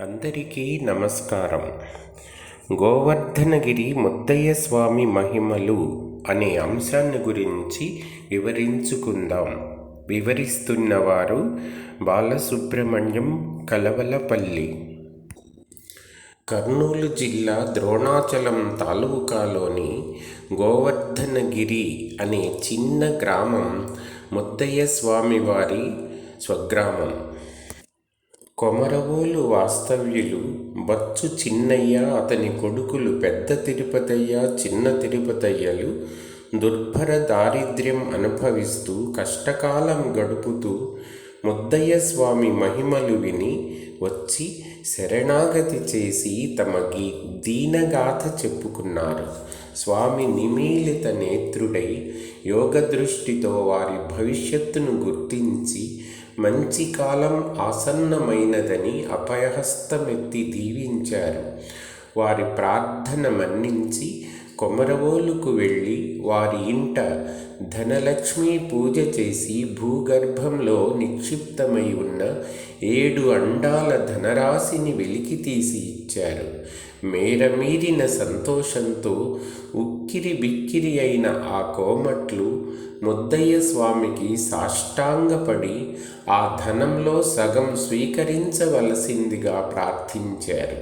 అందరికీ నమస్కారం. గోవర్ధనగిరి ముద్దయ్య స్వామి మహిమలు అనే అంశాన్ని గురించి వివరించుకుందాం. వివరిస్తున్నవారు బాలసుబ్రహ్మణ్యం కలవలపల్లి. కర్నూలు జిల్లా ద్రోణాచలం తాలూకాలోని గోవర్ధనగిరి అనే చిన్న గ్రామం ముద్దయ్య స్వామివారి స్వగ్రామం. కొమరవోలు వాస్తవ్యులు బచ్చు చిన్నయ్య అతని కొడుకులు పెద్ద తిరుపతయ్య చిన్న తిరుపతయ్యలు దుర్భర దారిద్ర్యం అనుభవిస్తూ కష్టకాలం గడుపుతూ ముద్దయ్య స్వామి మహిమలు విని వచ్చి శరణాగతి చేసి తమ గీ దీనగాథ చెప్పుకున్నారు. స్వామి నిమీలిత నేత్రుడై యోగ దృష్టితో వారి భవిష్యత్తును గుర్తించి మంచి కాలం ఆసన్నమైనదని అభయహస్తమెత్తి దీవించారు. వారి ప్రార్థన మన్నించి కొమరవోలుకు వెళ్ళి వారి ఇంట ధనలక్ష్మి పూజ చేసి భూగర్భంలో నిక్షిప్తమై ఉన్న ఏడు అండాల ధనరాశిని వెలికి తీసి ఇచ్చారు మేరమీరిన సంతోషంతో ఉక్కిరి బిక్కిరి అయిన ఆ కోమట్లు ముద్దయ్య స్వామికి సాష్టాంగపడి ఆ ధనంలో సగం స్వీకరించవలసిందిగా ప్రార్థించారు.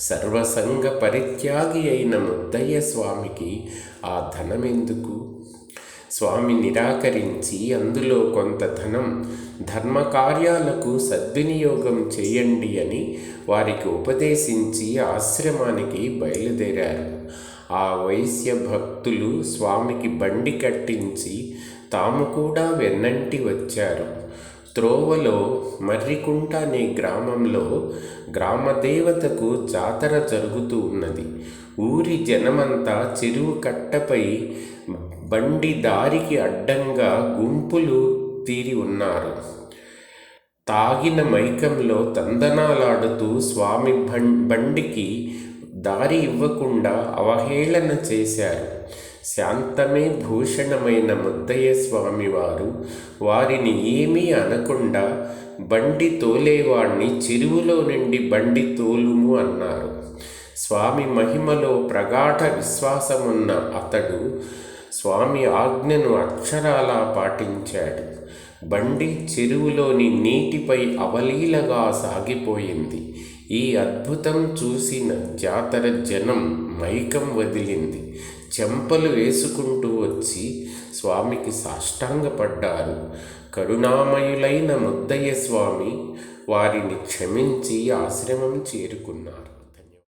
సర్వసంగ పరిత్యాగి అయిన ముద్దయ్య స్వామికి ఆ ధనమెందుకు? స్వామి నిరాకరించి అందులో కొంత ధనం ధర్మకార్యాలకు సద్వినియోగం చేయండి అని వారికి ఉపదేశించి ఆశ్రమానికి బయలుదేరారు. ఆ వైశ్య భక్తులు స్వామికి బండి కట్టించి తాము కూడా వెన్నంటి వచ్చారు. త్రోవలో మర్రికుంట అనే గ్రామంలో గ్రామదేవతకు జాతర జరుగుతూ ఉన్నది. ఊరి జనమంతా చెరువు కట్టపై బండి దారికి అడ్డంగా గుంపులు తీరి ఉన్నారు. తాగిన మైకంలో తందనాలాడుతూ స్వామి బండికి దారి ఇవ్వకుండా అవహేళన చేశారు. శాంతమే భూషణమైన ముద్దయ్య స్వామివారు వారిని ఏమీ అనకుండా బండి తోలేవాణ్ణి చెరువులో నుండి బండి తోలుము అన్నారు. స్వామి మహిమలో ప్రగాఢ విశ్వాసమున్న అతడు స్వామి ఆజ్ఞను అక్షరాలా పాటించాడు. బండి చెరువులోని నీటిపై అవలీలగా సాగిపోయింది. ఈ అద్భుతం చూసిన జాతర జనం మైకం వదిలింది. చెంపలు వేసుకుంటూ వచ్చి స్వామికి సాష్టాంగపడ్డారు. కరుణామయులైన ముద్దయ్య స్వామి వారిని క్షమించి ఆశ్రమం చేరుకున్నారు.